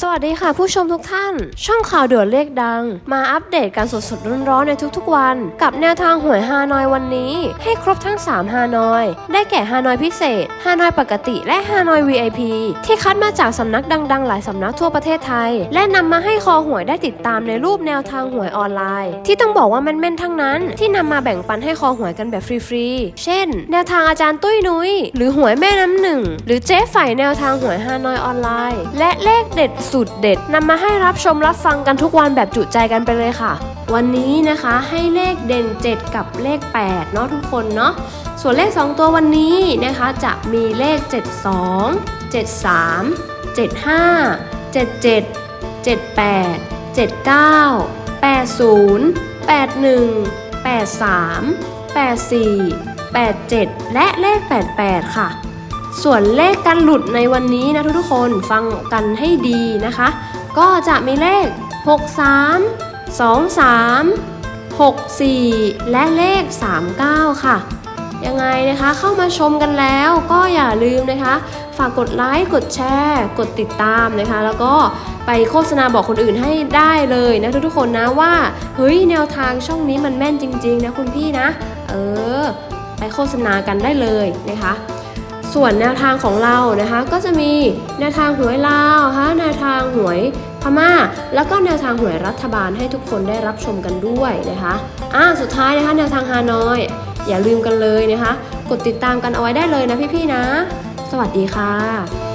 สวัสดีค่ะผู้ชมทุกท่าน ช่องข่าวด่วนเลขดัง มาอัปเดตการสดๆร้อนๆในทุกๆวัน กับแนวทางหวยฮานอยวันนี้ ให้ครบทั้ง 3 ฮานอย ได้แก่ฮานอยพิเศษ ฮานอยปกติและฮานอย VIP ที่คัดมาจากสำนักดังๆ หลายสำนักทั่วประเทศไทย และนำมาให้คอหวยได้ติดตามในรูปแนวทางหวยออนไลน์ ที่ต้องบอกว่าแม่นๆทั้งนั้น ที่นำมาแบ่งปันให้คอหวยกันแบบฟรีๆเช่น แนวทางอาจารย์ตุ้ยนุ้ยหรือหวยแม่น้ำหนึ่งหรือเจ๊ฝ่ายแนวทางหวยฮานอยออนไลน์ และเลขเด็ดสุดเด็ดนำมาให้รับชมรับฟังกันทุกวันแบบจุใจกันไปเลยค่ะ วันนี้นะคะให้เลขเด่น 7 กับเลข 8 เนาะทุกคนเนาะส่วนเลข 2 ตัววันนี้นะคะจะมีเลข 72 73 75 77 78 79 80 81 83 84 87 และเลข 88 ค่ะ ส่วนเลขการหลุดในวันนี้นะทุกๆคนฟังกันให้ดีนะคะ ก็จะมีเลข 63 23 64 และเลข 39 ค่ะ ยังไงนะคะเข้ามาชมกันแล้วก็อย่าลืมนะคะ ฝากกดไลค์กดแชร์ กดติดตามนะคะ แล้วก็ไปโฆษณาบอกคนอื่นให้ได้เลยนะทุกๆคนนะว่า เฮ้ยแนวทางช่องนี้มันแม่นจริง ๆ นะคุณพี่นะ เออ ไปโฆษณากันได้เลยนะคะ ส่วนแนวทางของเรานะคะก็จะมีแนวทางหวยลาวนะคะแนวทางหวยพม่า แล้วก็แนวทางหวยรัฐบาลให้ทุกคนได้รับชมกันด้วยนะคะอ่าสุดท้ายนะคะแนวทางฮานอย อย่าลืมกันเลยนะคะ กดติดตามกันเอาไว้ได้เลยนะพี่ๆนะ สวัสดีค่ะ